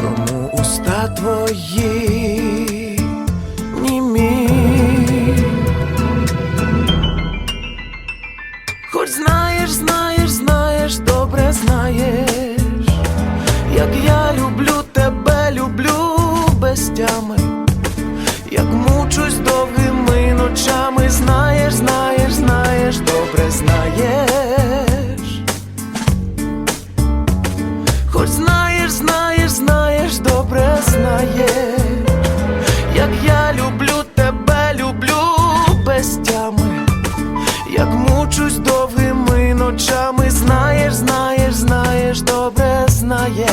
Чому уста твої німі? Хоч знаєш, знаєш, знаєш, добре знаєш, як я люблю тебе, люблю без тями, як мучусь довгими ночами, знаєш, знаєш, знаєш, добре знаєш. Хоч знаєш, знаєш. мучусь довгими ночами, знаєш, знаєш, знаєш, добре знаєш.